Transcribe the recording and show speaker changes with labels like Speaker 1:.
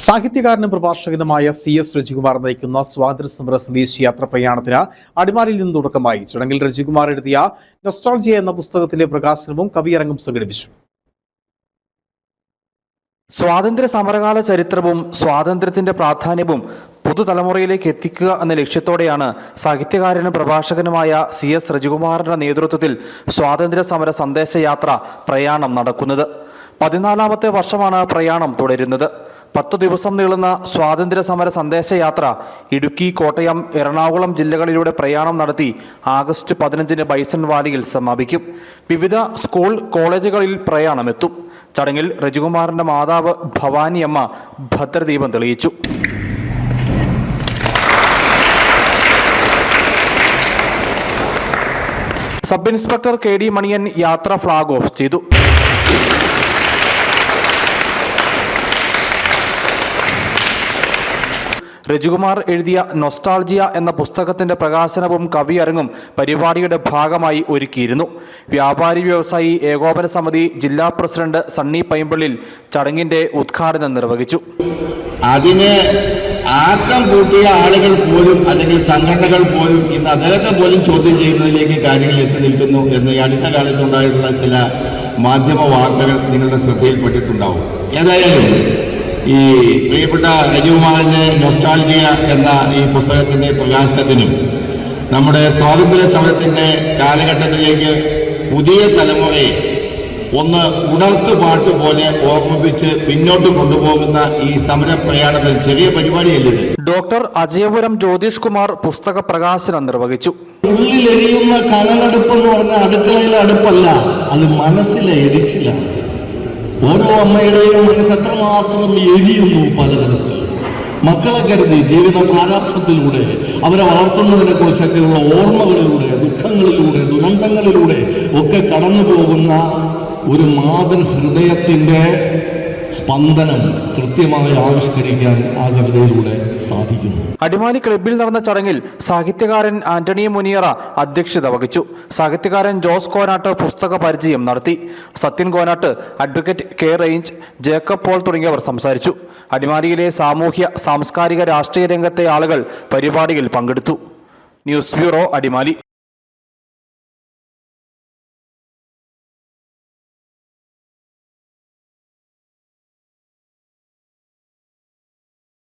Speaker 1: സാഹിത്യകാരനും പ്രഭാഷകനുമായ C S Rajikumar നയിക്കുന്ന സ്വാതന്ത്ര്യ സമര സ്വദേശി യാത്ര പ്രയാണത്തിന് അടിമാലിയിൽ നിന്ന് തുടക്കമായി. ചടങ്ങിൽ രജികുമാർ എഴുതിയ നൊസ്റ്റാൾജിയ എന്ന പുസ്തകത്തിന്റെ പ്രകാശനവും കവിയരങ്ങും സംഘടിപ്പിച്ചു.
Speaker 2: സ്വാതന്ത്ര്യ സമരകാല ചരിത്രവും സ്വാതന്ത്ര്യത്തിന്റെ പ്രാധാന്യവും പുതുതലമുറയിലേക്ക് എത്തിക്കുക എന്ന ലക്ഷ്യത്തോടെയാണ് സാഹിത്യകാരനും പ്രഭാഷകനുമായ സി എസ് രജികുമാറിന്റെ നേതൃത്വത്തിൽ സ്വാതന്ത്ര്യ സമര സന്ദേശയാത്ര പ്രയാണം നടക്കുന്നത്. പതിനാലാമത്തെ വർഷമാണ് പ്രയാണം തുടരുന്നത്. പത്തു ദിവസം നീളുന്ന സ്വാതന്ത്ര്യ സമര സന്ദേശയാത്ര ഇടുക്കി കോട്ടയം എറണാകുളം ജില്ലകളിലൂടെ പ്രയാണം നടത്തി ആഗസ്റ്റ് പതിനഞ്ചിന് ബൈസൺ വാലിയിൽ സമാപിക്കും. വിവിധ സ്കൂൾ കോളേജുകളിൽ പ്രയാണമെത്തും. ചടങ്ങിൽ രജികുമാറിന്റെ മാതാവ് ഭവാനിയമ്മ ഭദ്രദീപം തെളിയിച്ചു. Sub inspector K D Maniyan യാത്ര ഫ്ളാഗ് ഓഫ് ചെയ്തു. രജികുമാർ എഴുതിയ നൊസ്റ്റാൾജിയ എന്ന പുസ്തകത്തിന്റെ പ്രകാശനവും കവിയരങ്ങും പരിപാടിയുടെ ഭാഗമായി ഒരുക്കിയിരുന്നു. വ്യാപാരി വ്യവസായി ഏകോപന സമിതി ജില്ലാ പ്രസിഡന്റ് സണ്ണി പൈമ്പള്ളിൽ ചടങ്ങിന്റെ ഉദ്ഘാടനം നിർവഹിച്ചു.
Speaker 3: അതിന് ആക്കം കൂട്ടിയ ആളുകൾ പോലും അല്ലെങ്കിൽ സംഘടനകൾ പോലും ഇന്ന് അദ്ദേഹത്തെ പോലും ചോദ്യം ചെയ്യുന്നതിലേക്ക് കാര്യങ്ങൾ എത്തി നിൽക്കുന്നു എന്ന് അടുത്ത കാലത്തുണ്ടായിട്ടുള്ള ചില മാധ്യമ വാർത്തകൾ നിങ്ങളുടെ ശ്രദ്ധയിൽപ്പെട്ടിട്ടുണ്ടാവും. ഏതായാലും ഈ പ്രിയപ്പെട്ട രജുകുമാറിന്റെ നൊസ്റ്റാൾജിയ എന്ന ഈ പുസ്തകത്തിന്റെ പ്രകാശനത്തിനും നമ്മുടെ സ്വാതന്ത്ര്യ സമരത്തിന്റെ കാലഘട്ടത്തിലേക്ക് പുതിയ തലമുറയെ ഒന്ന് ഉണർത്തുപാട്ട് പോലെ ഓർമ്മിപ്പിച്ച് പിന്നോട്ട് കൊണ്ടുപോകുന്ന ഈ സമര പ്രയാണത്തിൽ ചെറിയ പരിപാടിയല്ലേ
Speaker 2: ഡോക്ടർ അജയപുരം ജ്യോതിഷ് കുമാർ പുസ്തക പ്രകാശനം നിർവഹിച്ചു.
Speaker 4: ഉള്ളിലെരിയുന്ന കനലടുപ്പ് എന്ന് പറഞ്ഞ അടുക്കളയിലെ അടുപ്പല്ല അത് മനസ്സിലെ എരിച്ചിലാണ് ഓരോ അമ്മയുടെയും മനസ്സ് എത്രമാത്രം എരിയുന്നു പലതരത്തിൽ. മക്കളെ കരുതി ജീവിത പ്രാരാബ്ധത്തിലൂടെ അവരെ വളർത്തുന്നതിനെ കുറിച്ചൊക്കെയുള്ള ഓർമ്മകളിലൂടെ ദുഃഖങ്ങളിലൂടെ ദുരന്തങ്ങളിലൂടെ ഒക്കെ കടന്നു പോകുന്ന ഒരു മാതൃഹൃദയത്തിന്റെ സ്പന്ദനം കൃത്യമായി ആവിഷ്കരിക്കാൻ ആ കവിതയിലൂടെ സാധിക്കുന്നു.
Speaker 2: അടിമാലി ക്ലബിൽ നടന്ന ചടങ്ങിൽ സാഹിത്യകാരൻ ആന്റണി മുനിയറ അധ്യക്ഷത വഹിച്ചു. സാഹിത്യകാരൻ ജോസ് കോനാട്ട് പുസ്തക പരിചയം നടത്തി. സത്യൻ കോനാട്ട് അഡ്വക്കേറ്റ് കെ റേഞ്ച് ജേക്കബ് പോൾ തുടങ്ങിയവർ സംസാരിച്ചു. അടിമാലിയിലെ സാമൂഹ്യ സാംസ്കാരിക രാഷ്ട്രീയ രംഗത്തെ ആളുകൾ പരിപാടിയിൽ പങ്കെടുത്തു. News bureau Adimali.